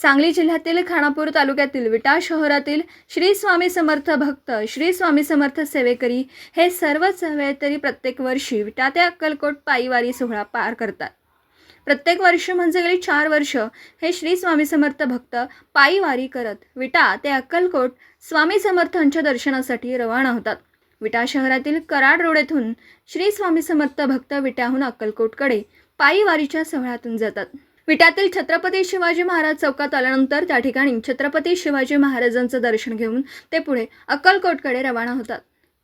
सांगली जिल्ह्यातील खानापूर तालुक्यातील विटा शहरातील श्री स्वामी समर्थ भक्त श्री स्वामी समर्थ सेवेकरी हे सर्वच सेवेकरी प्रत्येक वर्षी विटा ते अक्कलकोट पायीवारी सोहळा पार करतात. प्रत्येक वर्ष म्हणजे गेली चार वर्ष हे श्री स्वामी समर्थ भक्त पायीवारी करत विटा ते अक्कलकोट स्वामी समर्थांच्या दर्शनासाठी रवाना होतात. विटा शहरातील कराड रोड येथून श्री स्वामी समर्थ भक्त विट्याहून अक्कलकोटकडे पायीवारीच्या सोहळ्यातून जातात. विटातील छत्रपती शिवाजी महाराज चौकात आल्यानंतर त्या ठिकाणी छत्रपती शिवाजी महाराजांचं दर्शन घेऊन ते पुढे अक्कलकोटकडे रवाना होतात.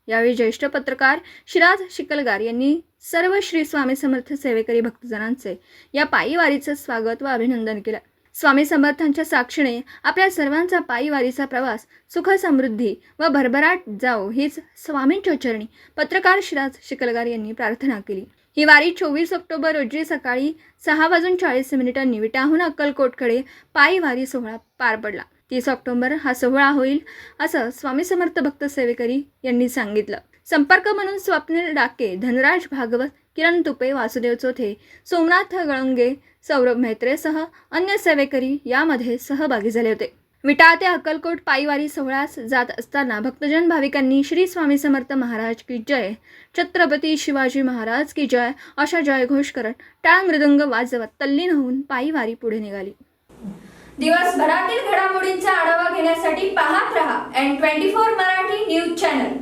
यावेळी ज्येष्ठ पत्रकार शिराज शिकलगार यांनी सर्व श्री स्वामी समर्थ सेवेकरी भक्तजनांचे या पायीवारीचं स्वागत व अभिनंदन केलं. स्वामी समर्थांच्या साक्षीने आपल्या सर्वांचा पायीवारीचा प्रवास सुख समृद्धी व भरभराट जाओ हीच स्वामींच्या चरणी पत्रकार शिराज शिकलगार यांनी प्रार्थना केली. ही वारी चोवीस ऑक्टोबर रोजी सकाळी सहा वाजून चाळीस मिनिटांनी विटाहून अक्कलकोटकडे पायी वारी सोहळा पार पडला. तीस ऑक्टोबर हा सोहळा होईल असं स्वामी समर्थ भक्त सेवेकरी यांनी सांगितलं. संपर्क म्हणून स्वप्नील डाके धनराज भागवत किरण तुपे वासुदेव चोथे सोमनाथ गळंगे सौरभ मेहत्रेसह अन्य सेवेकरी यामध्ये सहभागी झाले होते. विटा ते अक्कलकोट पायीवारी सोहळ्यास जात असताना भक्तजन भाविकांनी श्री स्वामी समर्थ महाराज की जय छत्रपती शिवाजी महाराज की जय अशा जयघोष करत टाळ मृदंग वाजवत तल्लीन होऊन पायीवारी पुढे निघाली. दिवसभरातील घडामोडींचा आढावा घेण्यासाठी पाहत रहा N twenty four Marathi news channel